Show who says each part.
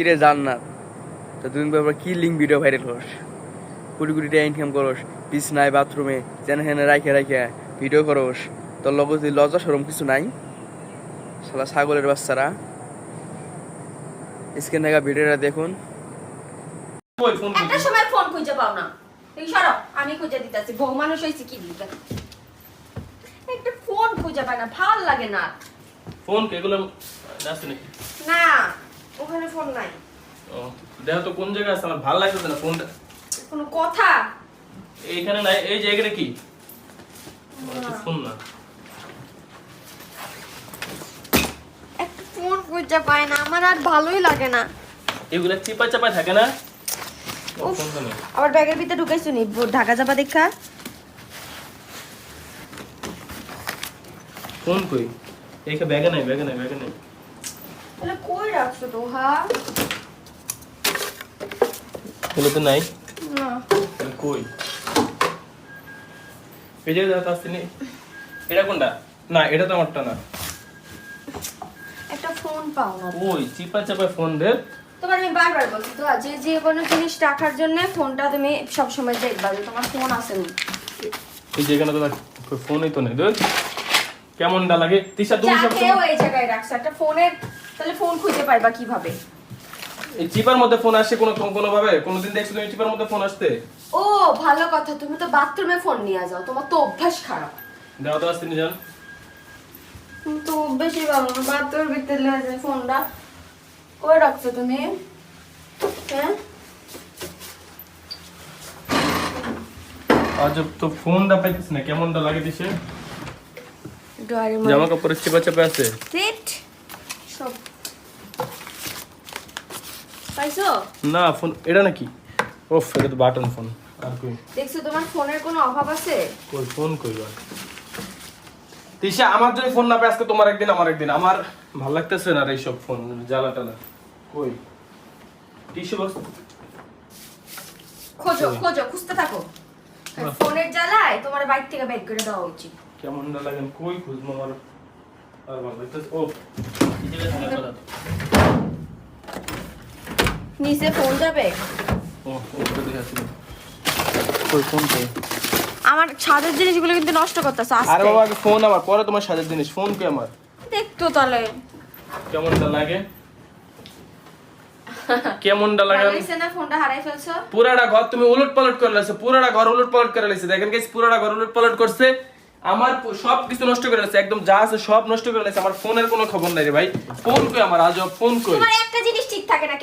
Speaker 1: কিরে জান্নাত? তো তুমি ব্যাপার কি লিঙ্ক ভিডিও ভাইরাল করস কোটি কোটি টাকা ইনকাম করোস করস নাই বাথরুমে যেন হেনে রাইখে রাইখে ভিডিও করস। তোর লগত যদি লজ্জা সরম কিছু নাই? শালা ছাগলের বাচ্চারা। স্ক্রিন দেখা ভিডিওটা দেখুন।
Speaker 2: একটা সময় ফোন খুঁজে পাও না। এই সরো আমি খুঁজে দিতেছি বউ মানুষ হয়েছে কি দিতে একটা ফোন খুঁজে পায় না ভালো লাগে না।
Speaker 3: ফোন কে এগুলো আছে
Speaker 2: না। ওখানে ফোন নাই।
Speaker 3: ও দেখ তো কোন জায়গায় আছে আমার ভালো লাগতেছে না ফোনটা।
Speaker 2: কোনো কথা?
Speaker 3: এইখানে নাই এই এখানে কি? ফোন না।
Speaker 2: একটা ফোন খুঁজে পায় না আমার আর ভালোই লাগে না।
Speaker 3: এগুলো চিপা চাপা থাকে না?
Speaker 2: আবার ব্যাগের ভিতরে ঢুকাইছো নি? ঢাকা চাপা দেখা?
Speaker 3: ফোন কই? এইখানে ব্যাগে নাই ব্যাগে নাই ব্যাগে নাই।
Speaker 2: তাহলে কই রাখছো তো
Speaker 3: এগুলো তো নাই।
Speaker 2: না।
Speaker 3: তাহলে কই? এই যে দাঁত আসছিনি এটা কোনটা? না এটা তো আমারটা না।
Speaker 2: একটা ফোন পাও না।
Speaker 3: ওই চিপা চাপা ফোন দে
Speaker 2: তোমার আমি বারবার বলছি তো যে যে কোনো জিনিস রাখার জন্য ফোনটা তুমি সবসময় দেখবা যে তোমার ফোন আছে নি।
Speaker 3: এই যে এখানে তোমার ফোনই তো নেই দেখ। কেমনটা লাগে? তিশা তুমি সব
Speaker 2: জায়গায় রাখছো একটা ফোনের তাহলে ফোন খুঁজে পাইবা কীভাবে?
Speaker 3: এই চিপার মধ্যে ফোন আসে কোনো কোনো ভাবে কোনোদিন দেখছ তুমি চিপার মধ্যে ফোন আসতে?
Speaker 2: ও ভালো কথা। তুমি তো বাথরুমে ফোন নিয়ে যাও। তোমার তো অভ্যাস খারাপ।
Speaker 3: দাও তো আসতে নি জান
Speaker 2: তুমি তো অভ্যাসই ভালো না। বাথরুমের ভিতরে নিয়ে যায় ফোনটা কই রাখছো তুমি? হ্যাঁ?
Speaker 3: আজ তো ফোনটা পাইছিস না। কেমনটা লাগে দিছে?
Speaker 2: ডয়ারে
Speaker 3: জামা কাপড়ের চিপা চাপা আছে।
Speaker 2: সেট সব পাইছো?
Speaker 3: না ফোন এটা নাকি? ওফ এটা তো বাটন ফোন আর কই?
Speaker 2: দেখছ তোমার ফোনের কোনো অভাব আছে?
Speaker 3: কই ফোন কই আর তিশা আমার যদি ফোন না পাই আজকে তোমার একদিন আমার একদিন। আমার ভালো লাগতেছে না রে এইসব ফোন জ্বালা টালা কই? Tissue box?
Speaker 2: খোঁজো খোঁজো খুঁজতে থাকো। ফোনের জ্বালায় তোমার বাইক থেকে বের করে দেওয়া উচিত।
Speaker 3: কেমনটা লাগেন কই খুঁজবো আমার? আর ভালো লাগতেছে ও এই জায়গায় জ্বালা টালা।
Speaker 2: নিচে ফোন যাবে? আমার ছাদের জিনিসগুলো কিন্তু নষ্ট করতেছে
Speaker 3: আরে বাবা আগে ফোন আমার পরে তোমার সাজার জিনিস। ফোন কে আমার?
Speaker 2: দেখতো তাহলে।
Speaker 3: কেমনটা লাগে? কেমনটা লাগে?
Speaker 2: না ফোনটা হারাই ফেলছো?
Speaker 3: পুরাটা ঘর তুমি উলট পালট করে লাইছো পুরাটা ঘর উলট পালট করে লাইছো। দেখেন গাইস পুরাটা ঘর উলট পালট করছে। আমার সব কিছু নষ্ট করে লাইছে একদম যা আছে সব নষ্ট করে লাইছে। আমার ফোনের কোনো খবর নাই রে ভাই। ফোন কই আমার? আজব ফোন কই?
Speaker 2: তোমার একটা জিনিস ঠিক থাকে না